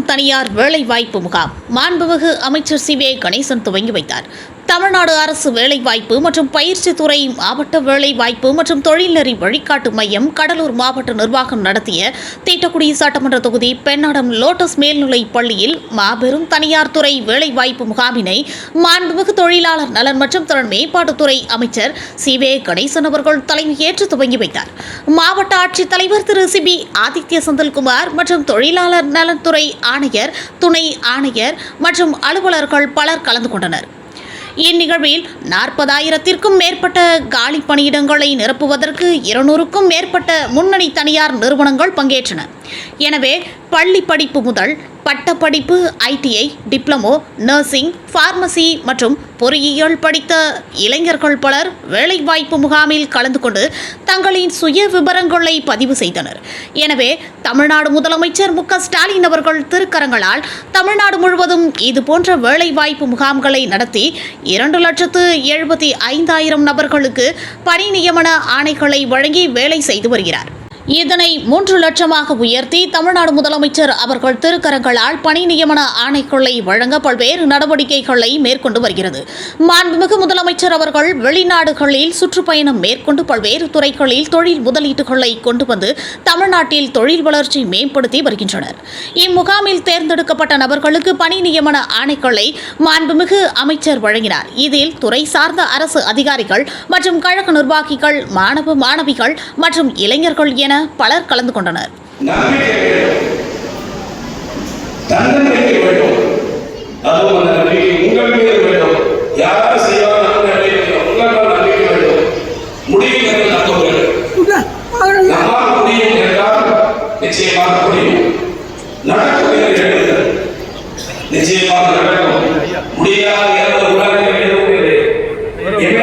தனியார் வேலைவாய்ப்பு முகாம். மாண்புமிகு அமைச்சர் சி வே கணேசன் துவங்கி வைத்தார். தமிழ்நாடு அரசு வேலைவாய்ப்பு மற்றும் பயிற்சித்துறை மாவட்ட வேலைவாய்ப்பு மற்றும் தொழில்நெறி வழிகாட்டு மையம் கடலூர் மாவட்ட நிர்வாகம் நடத்திய தீட்டக்குடி சட்டமன்ற தொகுதி பெண்ணாடம் லோட்டஸ் மேல்நிலைப் பள்ளியில் மாபெரும் தனியார் துறை வேலைவாய்ப்பு முகாமினை மாண்புமிகு தொழிலாளர் நலன் மற்றும் திறன் மேம்பாட்டுத்துறை அமைச்சர் சி. வே. கணேசன் அவர்கள் தலைமையேற்று துவங்கி வைத்தார். மாவட்ட ஆட்சித்தலைவர் திரு. சிபி ஆதித்ய செந்தில்குமார் மற்றும் தொழிலாளர் நலன்துறை ஆணையர் துணை ஆணையர் மற்றும் அலுவலர்கள் பலர் கலந்து கொண்டனர். இந்நிகழ்வில் நாற்பதாயிரத்திற்கும் மேற்பட்ட காலி பணியிடங்களை நிரப்புவதற்கு இருநூறுக்கும் மேற்பட்ட முன்னணி தனியார் நிறுவனங்கள் பங்கேற்றன. எனவே பள்ளி படிப்பு முதல் பட்டப்படிப்பு ஐடிஐ டிப்ளமோ நர்சிங் ஃபார்மசி மற்றும் பொறியியல் படித்த இளைஞர்கள் பலர் வேலைவாய்ப்பு முகாமில் கலந்து கொண்டு தங்களின் சுய விவரங்களை பதிவு செய்தனர். எனவே தமிழ்நாடு முதலமைச்சர் மு ஸ்டாலின் அவர்கள் திருக்கரங்களால் தமிழ்நாடு முழுவதும் இதுபோன்ற வேலைவாய்ப்பு முகாம்களை நடத்தி இரண்டு லட்சத்து எழுபத்தி ஐந்தாயிரம் நபர்களுக்கு பணி நியமன ஆணைகளை வழங்கி வேலை செய்து வருகிறார். இதனை மூன்று லட்சமாக உயர்த்தி தமிழ்நாடு முதலமைச்சர் அவர்கள் திருக்கரங்களால் பணி நியமன ஆணைக்குள்ளை வழங்க பல்வேறு நடவடிக்கைகளை மேற்கொண்டு வருகிறது. மாண்புமிகு முதலமைச்சர் அவர்கள் வெளிநாடுகளில் சுற்றுப்பயணம் மேற்கொண்டு பல்வேறு துறைகளில் தொழில் முதலீட்டுகளை கொண்டு வந்து தமிழ்நாட்டில் தொழில் வளர்ச்சி மேம்படுத்தி வருகின்றனர். இம்முகாமில் தேர்ந்தெடுக்கப்பட்ட நபர்களுக்கு பணி நியமன ஆணைக்குள்ளை மாண்புமிகு அமைச்சர் வழங்கினார். இதில் துறை சார்ந்த அரசு அதிகாரிகள் மற்றும் கழக நிர்வாகிகள் மாணவ மாணவிகள் மற்றும் இளைஞர்கள் என என பலர் கலந்து கொண்டனர். நிச்சயமாக நடக்கும் முடியாது என்ற உலகம் என்ன